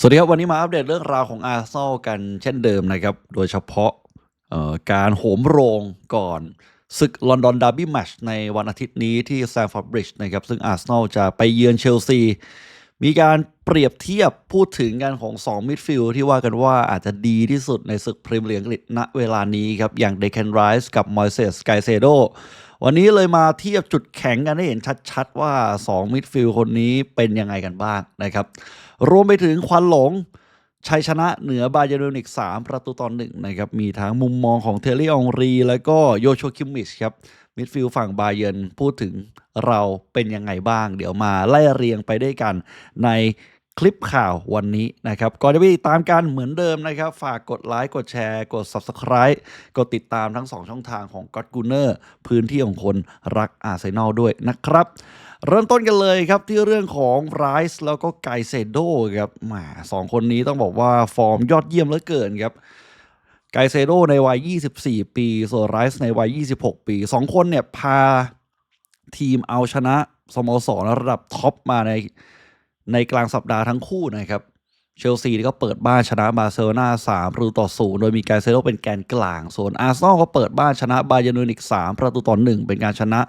สวัสดีครับ วันนี้มาอัปเดตเรื่องราวของอาร์เซอลกันเช่นเดิมนะครับ โดยเฉพาะการโหมโรงก่อนศึกลอนดอนดาร์บี้แมชในวันอาทิตย์นี้ที่แซมฟอร์ดบริดจ์นะครับ ซึ่งอาร์เซนอลจะไปเยือนเชลซี มีการเปรียบเทียบพูดถึงกันของ 2 มิดฟิลด์ที่ว่ากันว่าอาจจะดีที่สุดในศึกพรีเมียร์ลีกอังกฤษณเวลานี้ครับ อย่างเดค a นไรส์กับมอยเซสไกเซโดวันนี้เลยมาเทียบจุดแข็งกันให้เห็นชัดๆว่า 2 มิดฟิลด์คนนี้เป็นยังไงกันบ้างนะครับ รวมไปถึงควันหลงชัยชนะเหนือบาเยร์นมิวนิก3ประตูต่อหนึ่งนะครับ มีทั้งมุมมองของเทเลอองรี แล้วก็โยโชคิมมิชครับ มิดฟิลด์ฝั่งบาเยร์นพูดถึงเราเป็นยังไงบ้าง เดี๋ยวมาไล่เรียงไปด้วยกันในคลิปข่าววันนี้นะครับก่อนจะไปตามกันเหมือนเดิมนะครับ ฝากกดไลค์กดแชร์กด Subscribe กดติดตามทั้ง 2 ช่องทางของ God g u n n e r พื้นที่ของคนรักอาร์เซนอลด้วยนะครับ เริ่มต้นกันเลยครับที่เรื่องของไรซ์แล้วก็ไกเซโดครับแหมสองคนนี้ต้องบอกว่าฟอร์มยอดเยี่ยมเหลือเกินครับไกเซโดในวัย 24 ปีส่วนไรซ์ในวัย 26 ปี 2 คนเนี่ยพาทีมเอาชนะสโมสรระดับท็อปมาในในกลางสัปดาห์ทั้งคู่นะครับ เชลซีก็เปิดบ้านชนะบาร์เซโลนา3ประตูต่อ0โดยมีไกเซโดเป็นแกนกลาง ส่วนอาร์เซนอลก็เปิดบ้านชนะบาเยนมิวนิก3ประตูต่อ1เป็นการชนะ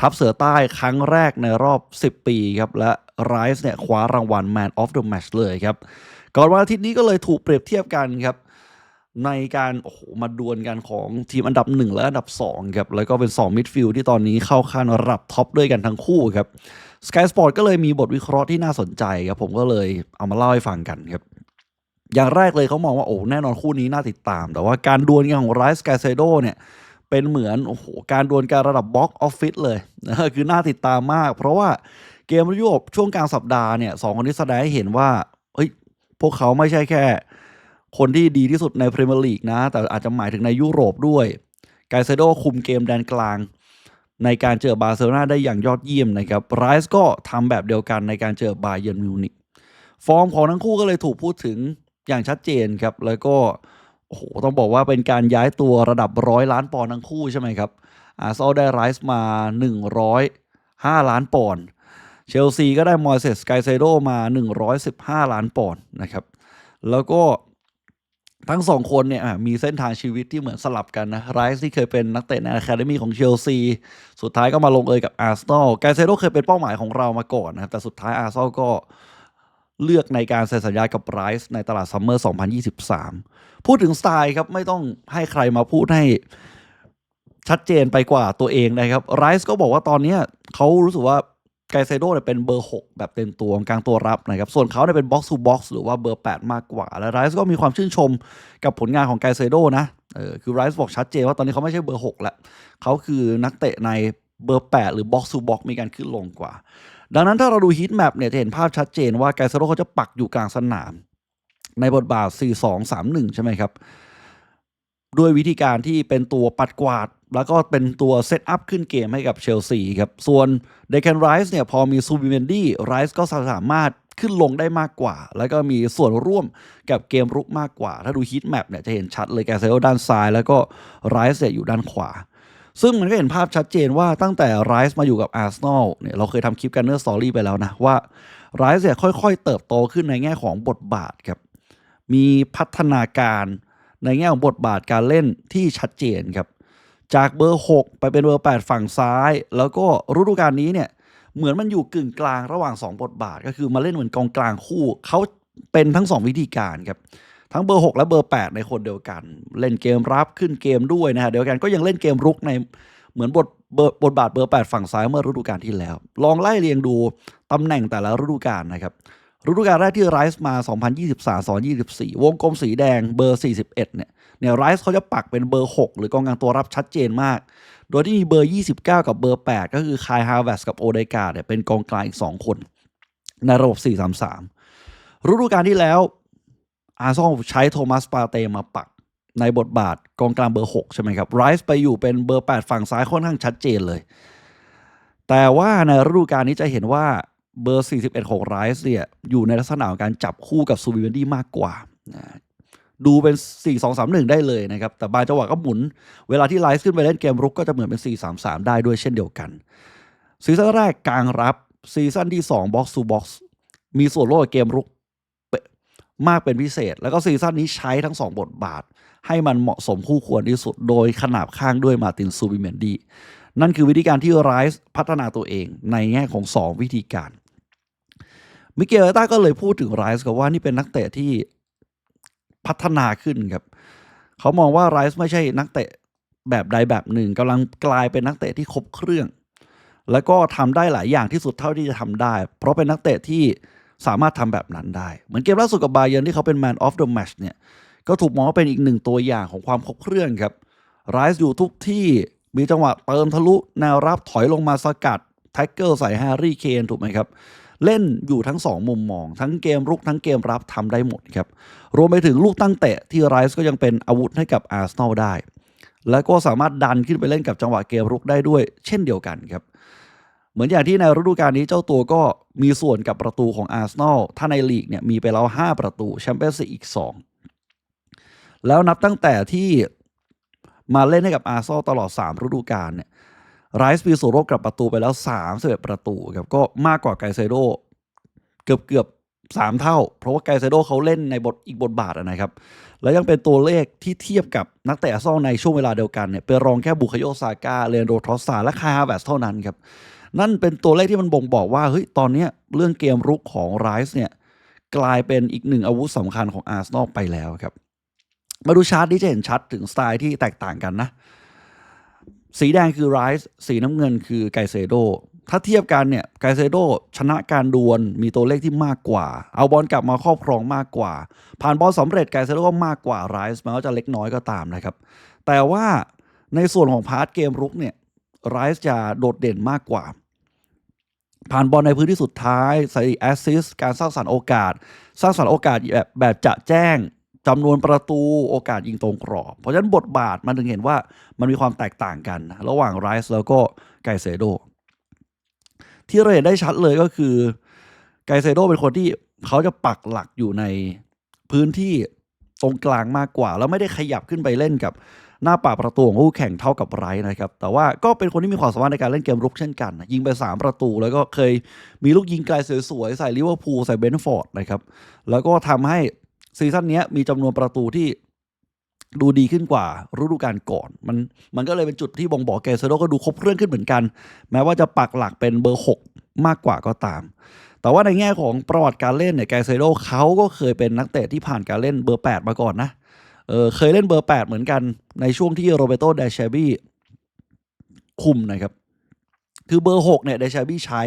ทัพเสือใต้ครั้งแรกในรอบ 10 ปีครับ และไรส์เนี่ยคว้ารางวัล Man of the Match เลยครับ ก่อนวันอาทิตย์นี้ก็เลยถูกเปรียบเทียบกันครับ ในการโอ้โหมาดวลกันของทีมอันดับ 1 และอันดับ2ครับแล้วก็เป็น2มิดฟิลด์ที่ตอนนี้เข้าขั้นระดับท็อปด้วยกันทั้งคู่ครับ Sky Sport ก็เลยมีบทวิเคราะห์ที่น่าสนใจครับผมก็เลยเอามาเล่าให้ฟังกันครับ อย่างแรกเลยเขามองว่าโอ้แน่นอนคู่นี้น่าติดตาม แต่ว่าการดวลกันของไรส์กาเซโดเนี่ยเป็นเหมือนโอ้โหการดวลการระดับบ็อกออฟฟิศเลยนะคือน่าติดตามมาก เพราะว่าเกมยุโรปช่วงกลางสัปดาห์เนี่ยสองคนนี้แสดงให้เห็นว่าเฮ้ยพวกเขาไม่ใช่แค่ คนที่ดีที่สุดในพรีเมียร์ลีกนะ แต่อาจจะหมายถึงในยุโรปด้วยไกเซโดคุมเกมแดนกลาง ในการเจอบาร์เซโลนาได้อย่างยอดเยี่ยมนะครับไรส์ก็ทำแบบเดียวกันในการเจอบาเยร์นมิวนิกฟอร์มของทั้งคู่ก็เลยถูกพูดถึงอย่างชัดเจนครับแล้วก็โอ้โหต้องบอกว่าเป็นการย้ายตัวระดับร้อยล้านปอนด์ทั้งคู่ใช่ไหมครับอาร์เซนอลได้ไรส์มา 105 ล้านปอนด์เชลซีก็ได้มอยเซสไกเซโดมา 115 ล้านปอนด์นะครับแล้วก็ ทั้งสองคนเนี่ยมีเส้นทางชีวิตที่เหมือนสลับกันนะไรส์ที่เคยเป็นนักเตะในอะคาเดมีของเชลซี สุดท้ายก็มาลงเอยกับอาร์เซนอลไกเซโดเคยเป็นเป้าหมายของเรามาก่อนนะครับ แต่สุดท้ายอาร์เซนอลก็เลือกในการเซ็นสัญญากับไรส์ในตลาดซัมเมอร์ 2023 พูดถึงสไตล์ครับ ไม่ต้องให้ใครมาพูดให้ชัดเจนไปกว่าตัวเองนะครับไรส์ก็บอกว่าตอนนี้เขารู้สึกว่า ไกเซโดเนี่ยเป็นเบอร์ 6 แบบเต็มตัวกลางตัวรับนะครับ ส่วนเขาเนี่ยเป็นบ็อกซ์ทูบ็อกซ์หรือว่าเบอร์ 8 มากกว่า และไรส์ก็มีความชื่นชมกับผลงานของไกเซโดนะเออคือไรส์บอกชัดเจนว่าตอนนี้เขาไม่ใช่เบอร์ 6 แล้วเขาคือนักเตะในเบอร์ 8 หรือบ็อกซ์ทูบ็อกซ์มีการขึ้นลงกว่า ดังนั้นถ้าเราดูฮีทแมปเนี่ยจะเห็นภาพชัดเจนว่าไกเซโดเขาจะปักอยู่กลางสนาม ในบทบาท 4-2-3-1 ใช่ไหมครับ ด้วยวิธีการที่เป็นตัวปัดกวาด แล้วก็เป็นตัวเซตอัพขึ้นเกมให้กับเชลซีครับ ส่วนเดค a นไรส์เนี่ยพอมีซูบิเมนดี้ไรส์ก็สามารถขึ้นลงได้มากกว่า แล้วก็มีส่วนร่วมกับเกมรุกมากกว่า ถ้าดูฮีทแมปเนี่ยจะเห็นชัดเลยแกเซลด้านซ้าย แล้วก็ไรส์เนี่ยอยู่ด้านขวา ซึ่งมันก็เห็นภาพชัดเจนว่าตั้งแต่ไรส์มาอยู่กับอาร์เซนอลเนี่ยเราเคยทำคลิปกันเนอร์สตอรี่ไปแล้วนะว่าไรส์เนี่ยค่อยๆ เติบโตขึ้นในแง่ของบทบาทครับมีพัฒนาการ ในแง่ของบทบาทการเล่นที่ชัดเจนครับ จากเบอร์ 6 ไปเป็นเบอร์ 8 ฝั่งซ้าย แล้วก็ฤดูกาลนี้เนี่ยเหมือนมันอยู่กึ่งกลางระหว่าง 2 บทบาท ก็คือมาเล่นเหมือนกองกลางคู่ เขาเป็นทั้ง 2 วิธีการครับ ทั้งเบอร์ 6 และเบอร์ 8 ในคนเดียวกัน เล่นเกมรับขึ้นเกมด้วยนะฮะเดียวกันก็ยังเล่นเกมรุกในเหมือนบทบบทบาทเบอร์ 8 ฝั่งซ้ายเมื่อฤดูกาลที่แล้ว ลองไล่เรียงดูตำแหน่งแต่ละฤดูกาลนะครับ ฤดูกาลแรกที่ไรส์มา 2023-2024 วงกลมสีแดงเบอร์ 41 เนี่ย เนี่ยไรส์เขาจะปักเป็นเบอร์ 6 หรือกองกลางตัวรับชัดเจนมาก โดยที่มีเบอร์ 29 กับเบอร์ 8 ก็คือคายฮาวเวสกับโอเดกาเนี่ยเป็นกองกลางอีก 2 คน ในระบบ 4-3-3 ฤดูกาลที่แล้ว อาร์ซองใช้โทมัสปาเตมาปักในบทบาทกองกลางเบอร์ 6 ใช่ไหมครับไรส์ไปอยู่เป็นเบอร์ 8 ฝั่งซ้ายค่อนข้างชัดเจนเลย แต่ว่าในฤดูกาลนี้จะเห็นว่า เบอร์ 41 ของไรส์เนี่ยอยู่ในลักษณะของการจับคู่กับซูบิเวนดี้มากกว่านะดูเป็น 4 2 3 1 ได้เลยนะครับ แต่บางจังหวะก็หมุน เวลาที่ไรส์ขึ้นไปเล่นเกมรุกก็จะเหมือนเป็น 4 3 3 ได้ด้วยเช่นเดียวกัน ซีซั่นแรกกลางรับ ซีซั่นที่2บ็อกซ์ o ูบ็อกซ์มีส่วนร่วมกับเกมรุกมากเป็นพิเศษ แล้วก็ซีซั่นนี้ใช้ทั้ง 2 บทบาท ให้มันเหมาะสมคู่ควรที่สุด โดยขนาบข้างด้วยมาตินซูบิเมนดี นั่นคือวิธีการที่ไรส์พัฒนาตัวเองในแง่ของ 2 วิธีการ มิเกลต้าก็เลยพูดถึงไรส์กับว่านี่เป็นนักเตะที่พัฒนาขึ้นครับเขามองว่าไรส์ไม่ใช่นักเตะแบบใดแบบหนึ่งกำลังกลายเป็นนักเตะที่ครบเครื่อง แล้วก็ทำได้หลายอย่างที่สุดเท่าที่จะทำได้ เพราะเป็นนักเตะที่สามารถทำแบบนั้นได้ เหมือนเกมล่าสุดกับบาเยนที่เขาเป็น Man of the Match เนี่ยก็ถูกมองว่าเป็นอีกหนึ่งตัวอย่างของความครบเครื่องครับไรส์อยู่ทุกที่มีจังหวะเติมทะลุแนวรับถอยลงมาสกัดแท็กเกิลใส่แฮร์รี่เคนถูกไหมครับ เล่นอยู่ทั้ง 2 มุมมอง ทั้งเกมรุกทั้งเกมรับทำได้หมดครับ รวมไปถึงลูกตั้งเตะที่ไรส์ก็ยังเป็นอาวุธให้กับอาร์เซนอลได้ แล้วก็สามารถดันขึ้นไปเล่นกับจังหวะเกมรุกได้ด้วยเช่นเดียวกันครับ เหมือนอย่างที่ในฤดูกาลนี้เจ้าตัวก็มีส่วนกับประตูของอาร์เซนอลถ้าในลีกเนี่ยมีไปแล้ว 5 ประตูแชมเปี้ยนส์ลีกอีก 2 แล้วนับตั้งแต่ที่มาเล่นให้กับอาร์เซนอลตลอด 3 ฤดูกาลเนี่ย ไรส์มีส่วนร่วมกับประตูไปแล้ว31ประตูครับก็มากกว่าไกเซโดเกือบเกือบสามเท่า เพราะว่าไกเซโดเขาเล่นในบทอีกบทบาทนะครับ แล้วยังเป็นตัวเลขที่เทียบกับนักเตะซนอลในช่วงเวลาเดียวกันเนี่ยเป็นรองแค่บุคโยซาก้าเลนโดทรอสซาและคาฮาแวสเท่านั้นครับ นั่นเป็นตัวเลขที่มันบ่งบอกว่าเฮ้ยตอนนี้เรื่องเกมรุกของไรส์เนี่ยกลายเป็นอีกหนึ่งอาวุธสำคัญของอาร์เซนอลไปแล้วครับ มาดูชาร์ตนี้จะเห็นชัดถึงสไตล์ที่แตกต่างกันนะ สีแดงคือไรส์สีน้ำเงินคือไกเซโดถ้าเทียบกันเนี่ยไกเซโดชนะการดวลมีตัวเลขที่มากกว่า เอาบอลกลับมาครอบครองมากกว่า ผ่านบอลสำเร็จไกเซโดก็มากกว่าไรส์แม้ว่าจะเล็กน้อยก็ตามนะครับ แต่ว่าในส่วนของพาร์ทเกมรุกเนี่ยไรส์จะโดดเด่นมากกว่า ผ่านบอลในพื้นที่สุดท้ายใส่แอสซิสการสร้างสรรค์โอกาส สร้างสรรค์โอกาสแบบแบบจะแจ้ง จำนวนประตูโอกาสยิงตรงกรอบ เพราะฉะนั้นบทบาทมันถึงเห็นว่ามันมีความแตกต่างกัน ระหว่างไรส์แล้วก็ไกเซโด ที่เราเห็นได้ชัดเลยก็คือ ไกเซโดเป็นคนที่เขาจะปักหลักอยู่ในพื้นที่ตรงกลางมากกว่า แล้วไม่ได้ขยับขึ้นไปเล่นกับหน้าป่าประตูของคู่แข่งเท่ากับไรนะครับ แต่ว่าก็เป็นคนที่มีความสามารถในการเล่นเกมรุกเช่นกันยิงไป 3 ประตู แล้วก็เคยมีลูกยิงไกลสวยๆใส่ลิเวอร์พูลใส่เบนฟอร์ดนะครับแล้วก็ทำให้ ซีซั่นนี้มีจำนวนประตูที่ดูดีขึ้นกว่าฤดูกาลก่อน มันมันก็เลยเป็นจุดที่บ่งบอกเกเซโดก็ดูครบเครื่องขึ้นเหมือนกัน แม้ว่าจะปักหลักเป็นเบอร์ 6 มากกว่าก็ตาม แต่ว่าในแง่ของประวัติการเล่นเนี่ยแกเซโดเขาก็เคยเป็นนักเตะที่ผ่านการเล่นเบอร์ 8 มาก่อนนะเออเคยเล่นเบอร์ 8 เหมือนกันในช่วงที่โรเบโตเดชบี้คุมนะครับ คือเบอร์ 6เนี่ยเดชบี้ใช้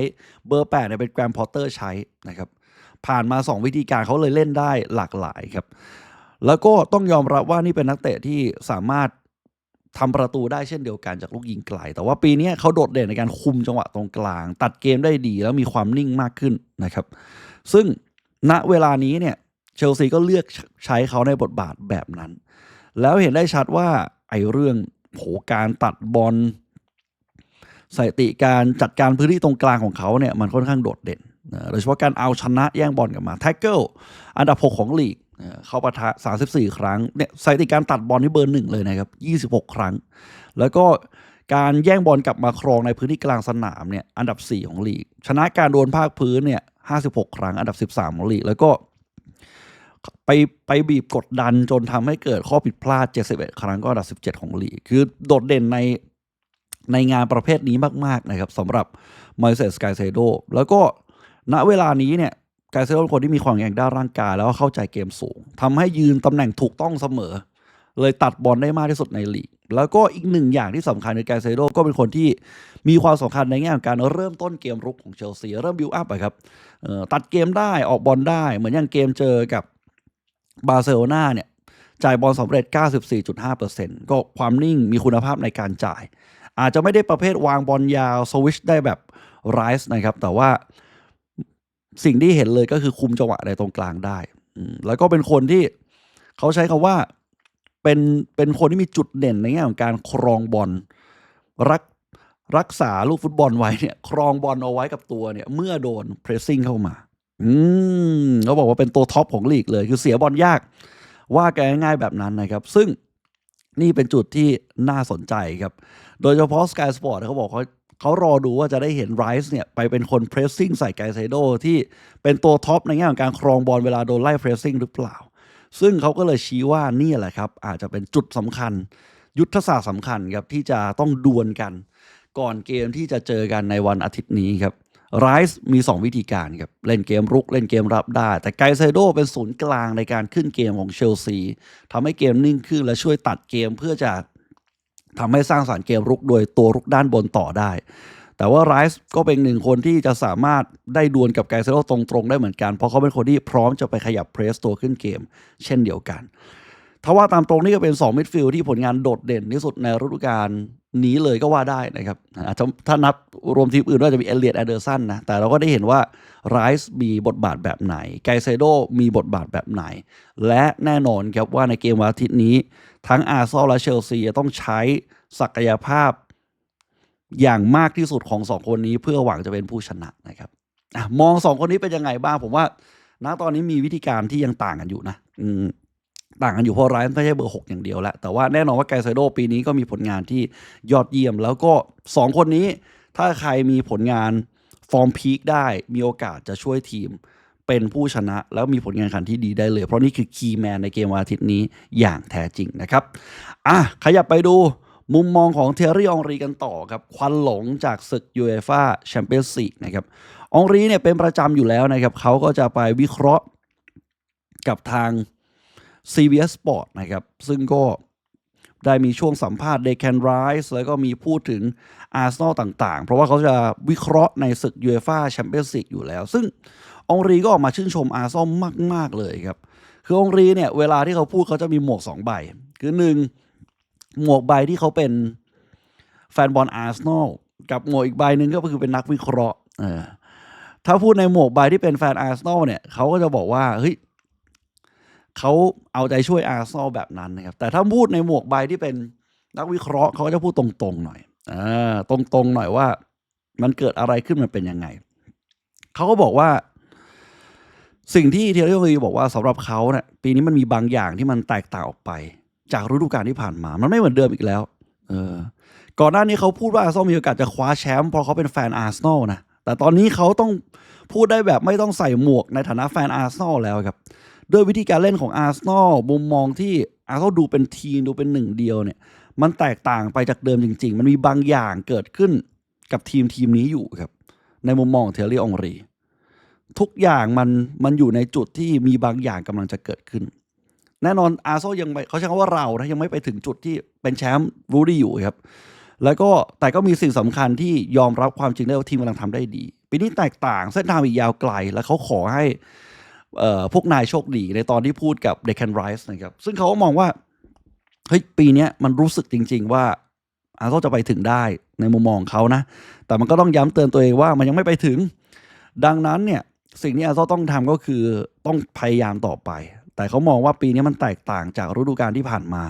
เบอร์8เนี่ยเป็นแกรมพอตเตอร์ใช้นะครับ ผ่านมา 2 วิธีการเขาเลยเล่นได้หลากหลายครับ แล้วก็ต้องยอมรับว่านี่เป็นนักเตะที่สามารถทำประตูได้เช่นเดียวกันจากลูกยิงไกล แต่ว่าปีนี้เขาโดดเด่นในการคุมจังหวะตรงกลาง ตัดเกมได้ดีแล้วมีความนิ่งมากขึ้นนะครับ ซึ่งณเวลานี้เนี่ยเชลซีก็เลือกใช้เขาในบทบาทแบบนั้น แล้วเห็นได้ชัดว่าไอ้เรื่องโหการตัดบอลสถิติการจัดการพื้นที่ตรงกลางของเขาเนี่ยมันค่อนข้างโดดเด่น โดยเฉพาะการเอาชนะแย่งบอลกลับมาแท็กเกิลอันดับ 6 ของลีกเข้าประทะ34 ครั้งเนี่ยสถิติการตัดบอลนี่เบอร์หนึ่งเลยนะครับ 26 ครั้ง แล้วก็การแย่งบอลกลับมาครองในพื้นที่กลางสนามเนี่ยอันดับ 4 ของลีก ชนะการโดนภาคพื้นเนี่ย56 ครั้ง อันดับ 13 ของลีก แล้วก็ไปไปบีบกดดันจนทำให้เกิดข้อผิดพลาด 71 ครั้งก็อันดับ 17 ของลีก คือโดดเด่นในในงานประเภทนี้มาก ๆ นะครับสำหรับมอยเซสกายเซโดแล้วก็ ณเวลานี้เนี่ยกาเซโดเป็นคนที่มีความแข็งแกร่งด้านร่างกายแล้วก็เข้าใจเกมสูงทำให้ยืนตำแหน่งถูกต้องเสมอ เลยตัดบอลได้มากที่สุดในลีก แล้วก็อีกหนึ่งอย่างที่สำคัญในกาเซโดก็เป็นคนที่มีความสำคัญในแง่ของการเริ่มต้นเกมรุกของเชลซีเริ่มบิวอัพอะครับตัดเกมได้ออกบอลได้ เหมือนอย่างเกมเจอกับบาร์เซโลนาเนี่ยจ่ายบอลสำเร็จ 94.5%ก็ความนิ่งมีคุณภาพในการจ่าย อาจจะไม่ได้ประเภทวางบอลยาวสวิชได้แบบไรส์นะครับแต่ว่า สิ่งที่เห็นเลยก็คือคุมจังหวะในตรงกลางได้อืแล้วก็เป็นคนที่เขาใช้คำว่าเป็นเป็นคนที่มีจุดเด่นในแง่ของการครองบอลรักรักษาลูกฟุตบอลไว้เนี่ย ครองบอลเอาไว้กับตัวเนี่ย เมื่อโดนเพรสซิ่งเข้ามา อืมเขาบอกว่าเป็นตัวท็อปของลีกเลย คือเสียบอลยาก ว่ากันง่ายๆแบบนั้นนะครับ ซึ่งนี่เป็นจุดที่น่าสนใจครับ โดยเฉพาะ Sky Sport เขาบอกเขา เขารอดูว่าจะได้เห็นไรส์เนี่ยไปเป็นคนเพรสซิ่งใส่ไกเซโดที่เป็นตัวท็อปในแง่ของการครองบอลเวลาโดนไล่เพรสซิ่งหรือเปล่า ซึ่งเขาก็เลยชี้ว่านี่แหละครับ อาจจะเป็นจุดสำคัญ ยุทธศาสตร์สำคัญครับที่จะต้องดวลกัน ก่อนเกมที่จะเจอกันในวันอาทิตย์นี้ครับไรส์มี 2 วิธีการครับ เล่นเกมรุกเล่นเกมรับได้ แต่ไกเซโดเป็นศูนย์กลางในการขึ้นเกมของเชลซีทำให้เกมนิ่งขึ้นและช่วยตัดเกมเพื่อจะ ทำให้สร้างสารรค์เกมรุกโดยตัวรุกด้านบนต่อได้ แต่ว่าไรส์ก็เป็นหนึ่งคนที่จะสามารถได้ดวลกับไกเซโรตรงๆ ได้เหมือนกัน เพราะเขาเป็นคนที่พร้อมจะไปขยับเพรสตัวขึ้นเกม เช่นเดียวกัน ถ้าว่าตามตรงนี่ก็เป็น2มิดฟิลด์ที่ผลงานโดดเด่นที่สุดในฤดูกาลนี้เลยก็ว่าได้นะครับอาจจะถ้านับรวมทีมอื่นก็จะมีเอเลียดแอเดอร์สันนะ แต่เราก็ได้เห็นว่าไรส์มีบทบาทแบบไหน ไกเซโดมีบทบาทแบบไหน และแน่นอนครับว่าในเกมวันอาทิตย์นี้ ทั้งอาร์เซอลและเชลซีจะต้องใช้ศักยภาพอย่างมากที่สุดของสองคนนี้เพื่อหวังจะเป็นผู้ชนะนะครับมองสองคนนี้เป็นยังไงบ้างผมว่าณตอนนี้มีวิธีการที่ยังต่างกันอยู่นะ อืม ต่างกันอยู่เพราะไรน์ไม่ใช่เบอร์หกอย่างเดียวแหละแต่ว่าแน่นอนว่าไกเซโดปีนี้ก็มีผลงานที่ยอดเยี่ยม แล้วก็สองคนนี้ถ้าใครมีผลงานฟอร์มพีคได้มีโอกาสจะช่วยทีมเป็นผู้ชนะ แล้วมีผลงานขันที่ดีได้เลย เพราะนี่คือคีย์แมนในเกมวันอาทิตย์นี้อย่างแท้จริงนะครับอะขยับไปดูมุมมองของเทอรี่อองรีกันต่อครับ ควันหลงจากศึกยูเอฟ่าแชมเปี้ยนส์ลีกนะครับอองรีเนี่ยเป็นประจำอยู่แล้วนะครับเขาก็จะไปวิเคราะห์กับทาง CBS Sport นะครับ ซึ่งก็ได้มีช่วงสัมภาษณ์เดค a นไรส์แล้วก็มีพูดถึงอาร์เซนอลต่างๆ เพราะว่าเขาจะวิเคราะห์ในศึกยูเอฟ่าแชมเปี้ยนส์ลีกอยู่แล้ว ซึ่งองรีก็ออกมาชื่นชมอาร์เซนอลมาก ๆ เลยครับ คือองรีเนี่ย เวลาที่เขาพูดเขาจะมีหมวกสองใบ คือหนึ่งหมวกใบที่เขาเป็นแฟนบอลอาร์เซนอลกับหมวกอีกใบหนึ่งก็คือเป็นนักวิเคราะห์ถ้าพูดในหมวกใบที่เป็นแฟนอาร์เซนอลเนี่ยเขาก็จะบอกว่าเฮ้ย เขาเอาใจช่วยอาร์ซอลแบบนั้นนะครับ แต่ถ้าพูดในหมวกใบที่เป็นนักวิเคราะห์เขาก็จะพูดตรงๆหน่อยอ่าตรงๆหน่อยว่า มันเกิดอะไรขึ้นมันเป็นยังไง เขาก็บอกว่า สิ่งที่เทียร์รีบอกว่าสำหรับเขาเนี่ยปีนี้มันมีบางอย่างที่มันแตกต่างออกไป จากฤดูกาลที่ผ่านมา มันไม่เหมือนเดิมอีกแล้ว เออ ก่อนหน้านี้เขาพูดว่าอาร์ซอลมีโอกาสจะคว้าแชมป์เพราะเขาเป็นแฟนอาร์เซนอลนะแต่ตอนนี้เขาต้องพูดได้แบบไม่ต้องใส่หมวกในฐานะแฟนอาร์เซนอลแล้วครับ ด้วยวิธีการเล่นของอาร์เซนอลมุมมองที่อาร์เซนอลดูเป็นทีมดูเป็นหนึ่งเดียวเนี่ย มันแตกต่างไปจากเดิมจริง ๆ มันมีบางอย่างเกิดขึ้นกับทีมทีมนี้อยู่ครับ ในมุมมองเทอร์รี่องรี ทุกอย่างมันมันอยู่ในจุดที่มีบางอย่างกำลังจะเกิดขึ้น แน่นอนอาร์เซนอลยังไม่เขาใช้คำว่าเรานะยังไม่ไปถึงจุดที่เป็นแชมป์รู้ดีอยู่ครับแล้วก็แต่ก็มีสิ่งสำคัญที่ยอมรับความจริงได้ว่าทีมกำลังทำได้ดี ปีนี้แตกต่างเส้นทางอีกยาวไกล แล้วเขาขอให้ พวกนายโชคดีในตอนที่พูดกับเดคันไรส์นะครับ ซึ่งเขาก็มองว่า เฮ้ย ปีนี้มันรู้สึกจริง ๆ ว่าอาร์เซนอลจะไปถึงได้ในมุมมองเขานะ แต่มันก็ต้องย้ำเตือนตัวเองว่ามันยังไม่ไปถึง ดังนั้นเนี่ย สิ่งที่อาร์เซนอลต้องทำก็คือต้องพยายามต่อไป แต่เขามองว่าปีนี้มันแตกต่างจากฤดูกาลที่ผ่านมา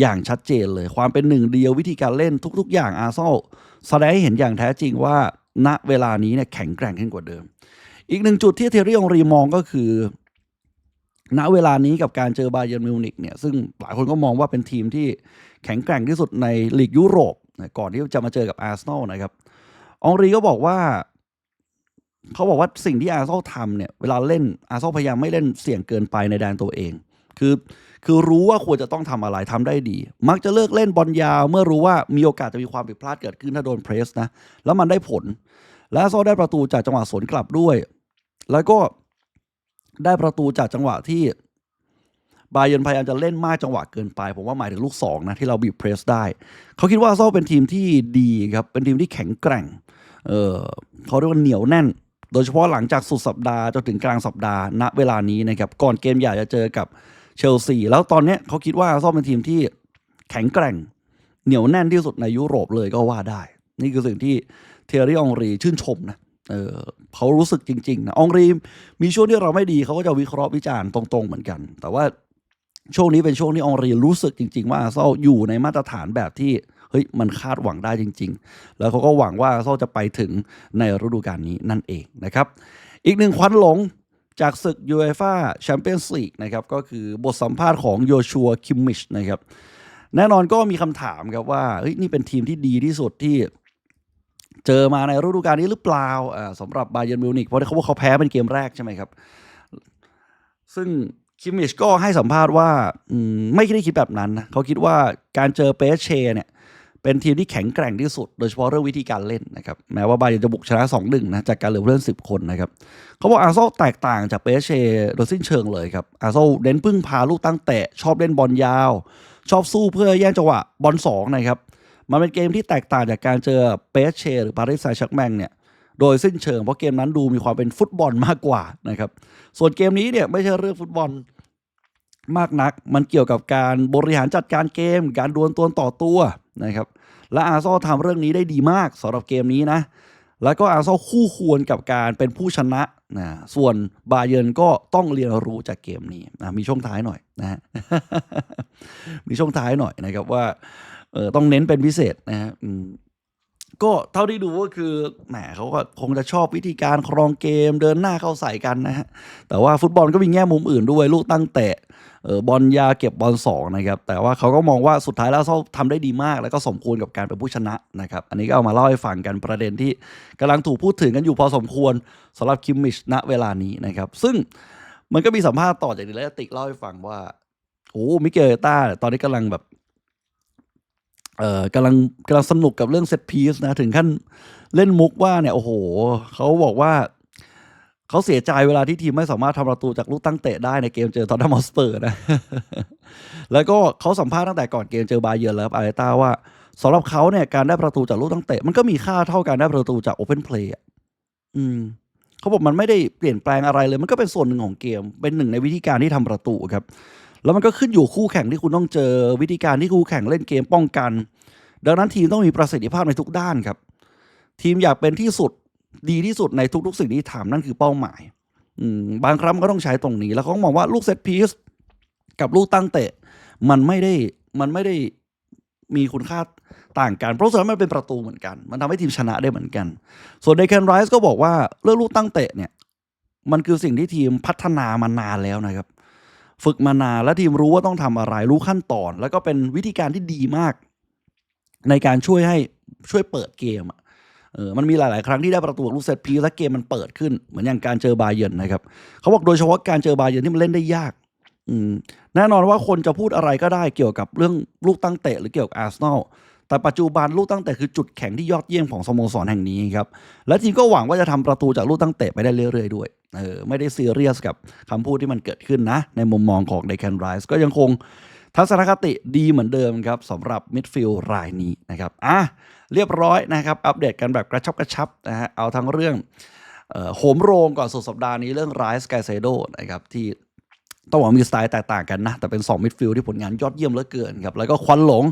อย่างชัดเจนเลย ความเป็นหนึ่งเดียววิธีการเล่นทุก ๆ อย่างอาร์เซนอลแสดงให้เห็นอย่างแท้จริงว่าณเวลานี้เนี่ยแข็งแกร่งขึ้นกว่าเดิม อีกหนึ่งจุดที่เทอรี่องรีมองก็คือณเวลานี้กับการเจอบาเยิร์นมิวนิกเนี่ยซึ่งหลายคนก็มองว่าเป็นทีมที่แข็งแกร่งที่สุดในลีกยุโรปก่อนที่จะมาเจอกับอาร์เซนอลนะครับองรีก็บอกว่า เขาบอกว่าสิ่งที่อาร์เซนอลทำเนี่ย เวลาเล่นอาร์เซนอลพยายามไม่เล่นเสี่ยงเกินไปในแดนตัวเอง คือ คือรู้ว่าควรจะต้องทำอะไรทำได้ดี มักจะเลิกเล่นบอลยาว เมื่อรู้ว่ามีโอกาสจะมีความผิดพลาดเกิดขึ้นถ้าโดนเพรสนะแล้วมันได้ผล และอาร์เซนอลได้ประตูจากจังหวะสวนกลับด้วย แล้วก็ได้ประตูจากจังหวะที่บาเยนพยายามจะเล่นมากจังหวะเกินไป ผมว่าหมายถึงลูกสองนะที่เราบีบเพรสได้ เขาคิดว่าเซนอลเป็นทีมที่ดีครับ เป็นทีมที่แข็งแกร่ง เออเขาเรียกว่าเหนียวแน่น โดยเฉพาะหลังจากสุดสัปดาห์จนถึงกลางสัปดาห์ณเวลานี้นะครับ ก่อนเกมใหญ่จะเจอกับเชลซี แล้วตอนนี้เขาคิดว่าเซนอลเป็นทีมที่แข็งแกร่ง เหนียวแน่นที่สุดในยุโรปเลยก็ว่าได้ นี่คือสิ่งที่เทอรี่อองรีชื่นชมนะ เออเขารู้สึกจริงๆนะองรีมีช่วงที่เราไม่ดีเขาก็จะวิเคราะห์วิจารณ์ตรงๆเหมือนกัน แต่ว่าช่วงนี้เป็นช่วงที่องรีรู้สึกจริง ๆ ว่าเซนอยู่ในมาตรฐานแบบที่เฮ้ยมันคาดหวังได้จริง ๆ แล้วเขาก็หวังว่าเซนอลจะไปถึงในฤดูกาลนี้นั่นเองนะครับ อีกหนึ่งควันหลงจากศึกยูเอฟ่าแชมเปี้ยนส์ลีกนะครับก็คือบทสัมภาษณ์ของโยชัวคิมมิชนะครับแน่นอนก็มีคำถามครับว่าเฮ้ยนี่เป็นทีมที่ดีที่สุดที่ เจอมาในฤดูกาลนี้หรือเปล่าสำหรับบาเยิร์นมิวนิกเพราะเขาว่าเขาแพ้เป็นเกมแรกใช่ไหมครับ ซึ่งคิมมิชก็ให้สัมภาษณ์ว่าอมไม่ได้คิดแบบนั้นนะเขาคิดว่าการเจอเปเชเนี่ยเป็นทีมที่แข็งแกร่งที่สุด โดยเฉพาะเรื่องวิธีการเล่นนะครับ แม้ว่าบาเยิร์นจะบุกชนะ2อหนึ่งนะจากการเหลือผู้เล่น 10 คนนะครับ เขาบอกอาร์เซอลแตกต่างจากเปเชโดยสิ้นเชิงเลยครับอาร์เซอลเน้นพึ่งพาลูกตั้งเตะชอบเล่นบอลยาว ชอบสู้เพื่อแย่งจังหวะบอลสองนะครับ มันเป็นเกมที่แตกต่างจากการเจอเปเชหรือปารีสแซงต์แชร์กแมงเนี่ยโดยสิ้นเชิงเพราะเกมนั้นดูมีความเป็นฟุตบอลมากกว่านะครับ ส่วนเกมนี้เนี่ยไม่ใช่เรื่องฟุตบอลมากนัก มันเกี่ยวกับการบริหารจัดการเกม การดวลตัวต่อตัวนะครับ และอาร์ซอลทำเรื่องนี้ได้ดีมากสำหรับเกมนี้นะ แล้วก็อาร์ซอลคู่ควรกับการเป็นผู้ชนะนะส่วนบาเยิร์นก็ต้องเรียนรู้จากเกมนี้นะมีช่วงท้ายหน่อยนะมีช่วงท้ายหน่อยนะครับว่า เออต้องเน้นเป็นพิเศษนะฮะก็เท่าที่ดูก็คือแหมเขาก็คงจะชอบวิธีการครองเกมเดินหน้าเข้าใส่กันนะฮะแต่ว่าฟุตบอลก็มีแง่มุมอื่นด้วยลูกตั้งเตะเออบอลยาเก็บบอลสองนะครับแต่ว่าเขาก็มองว่าสุดท้ายแล้วเขาทำได้ดีมาก แล้วก็สมควรกับการเป็นผู้ชนะนะครับอันนี้ก็เอามาเล่าให้ฟังกันประเด็นที่กำลังถูกพูดถึงกันอยู่พอสมควรสำหรับคิมมิชณเวลานี้นะครับซึ่งมันก็มีสัมภาษณ์ต่อจากนี้แล้วติกเล่าให้ฟังว่าโอ้มิเกลต้าตอนนี้กำลังแบบ เอ่อกำลังกำลังสนุกกับเรื่องเซตพีซนะ ถึงขั้นเล่นมุกว่าเนี่ยโอ้โหเขาบอกว่าเขาเสียใจเวลาที่ทีมไม่สามารถทำประตูจากลูกตั้งเตะได้ในเกมเจอทอตแนมฮอสเปอร์นะ แล้วก็เขาสัมภาษณ์ตั้งแต่ก่อนเกมเจอบาเยิร์แล้วครับอาร์เตต้าว่าสำหรับเขาเนี่ยการได้ประตูจากลูกตั้งเตะ มันก็มีค่าเท่าการได้ประตูจากโอเพนเพลย์อืมเขาบอกมันไม่ได้เปลี่ยนแปลงอะไรเลย มันก็เป็นส่วนหนึ่งของเกม เป็นหนึ่งในวิธีการที่ทำประตูครับ แล้วมันก็ขึ้นอยู่คู่แข่งที่คุณต้องเจอวิธีการที่คู่แข่งเล่นเกมป้องกัน ดังนั้นทีมต้องมีประสิทธิภาพในทุกด้านครับ ทีมอยากเป็นที่สุดดีที่สุดในทุก ๆ สิ่งที่ทำนั่นคือเป้าหมายอบางครั้งก็ต้องใช้ตรงนี้ แล้วเขามองว่าลูกเซตพีซกับลูกตั้งเตะ มันไม่ได้มันไม่ได้มีคุณค่าต่างกัน เพราะสุดท้ายมันเป็นประตูเหมือนกัน มันทำให้ทีมชนะได้เหมือนกัน ส่วนเดค n นไรส์ก็บอกว่าเรื่องลูกตั้งเตะเนี่ย มันคือสิ่งที่ทีมพัฒนามานานแล้วนะครับ ฝึกมานานและทีมรู้ว่าต้องทำอะไรรู้ขั้นตอน แล้วก็เป็นวิธีการที่ดีมาก ในการช่วยให้ช่วยเปิดเกมเออมันมีหลาย ๆ ครั้งที่ได้ประตูลูกเซตพีและเกมมันเปิดขึ้น เหมือนอย่างการเจอบาเยนนะครับเขาบอกโดยเฉพาะการเจอบาเยนที่มันเล่นได้ยากอืมแน่นอนว่าคนจะพูดอะไรก็ได้เกี่ยวกับเรื่องลูกตั้งเตะหรือเกี่ยวกับอาร์เซนอล แต่ปัจจุบันลูกตั้งเตะคือจุดแข็งที่ยอดเยี่ยมของสโมสรแห่งนี้ครับ และทีมก็หวังว่าจะทำประตูจากลูกตั้งเตะไปได้เรื่อยๆด้วย เออไม่ได้ซีเรียสกับคำพูดที่มันเกิดขึ้นนะ ในมุมมองของเดค n นไรส์ก็ยังคงทัศนคติดีเหมือนเดิมครับสำหรับมิดฟิลด์รายนี้นะครับอะเรียบร้อยนะครับ อัปเดตกันแบบกระชับกระชับนะฮะเอาทั้งเรื่องโหมโรงก่อนสุดสัปดาห์นี้เรื่องไรส์ไกเซโดนะครับที่ ต้องบอกมีสไตล์แตกต่างกันนะ แต่เป็น 2 มิดฟิลด์ที่ผลงานยอดเยี่ยมเหลือเกินครับ แล้วก็ควันหลง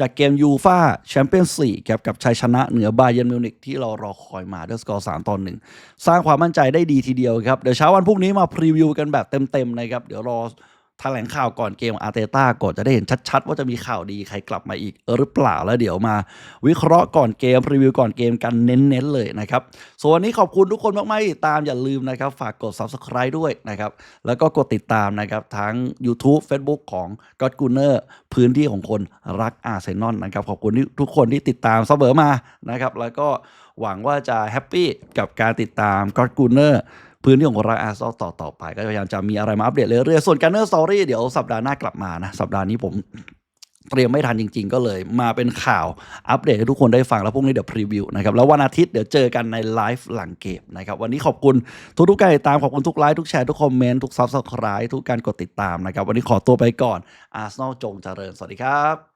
จากเกมยูฟาแชมเปี้ยนส์ลีกครับกับชัยชนะเหนือบาเยิร์นมิวนิกที่เรารอคอยมาด้วยสกอร์3ต่งสร้างความมั่นใจได้ดีทีเดียวครับ เดี๋ยวเช้าวันพรุ่งนี้มาพรีวิวกันแบบเต็มๆนะครับ เดี๋ยวรอ แถลงข่าวก่อนเกมอาร์เตต้าก่อนจะได้เห็นชัด ๆ ว่าจะมีข่าวดีใครกลับมาอีกหรือเปล่าแล้วเดี๋ยวมา วิเคราะห์ก่อนเกมรีวิวก่อนเกมกันเน้นๆเลยนะครับส่วนวันนี้ขอบคุณทุกคนมากๆที่ตามอย่าลืมนะครับฝากกด subscribe ด้วยนะครับแล้วก็กดติดตามนะครับทั้ง YouTube Facebook ของ God g u n n e r พื้นที่ของคนรักอาร์เซนอลนะครับขอบคุณทุกคนที่ติดตามเสมอมานะครับแล้วก็หวังว่าจะแฮปปี้กับการติดตาม God g u n n e r พื้นที่ของรักอาร์เซนอลต่อต่อไป ก็พยายามจะมีอะไรมาอัปเดตเรื่อยๆส่วนการเนอร์สตอรี่เดี๋ยวสัปดาห์หน้ากลับมานะสัปดาห์นี้ผมเตรียมไม่ทันจริง ๆ ก็เลยมาเป็นข่าวอัปเดตให้ทุกคนได้ฟังแล้วพรุ่งนี้เดี๋ยวพรีวิวนะครับแล้ววันอาทิตย์เดี๋ยวเจอกันในไลฟ์หลังเกมนะครับวันนี้ขอบคุณทุกทุกๆการติดตามขอบคุณทุกไลค์ทุกแชร์ทุกคอมเมนต์ทุกซับสไครต์ทุกการกดติดตามนะครับวันนี้ขอตัวไปก่อนอาร์เซนอลจงเจริญสวัสดีครับ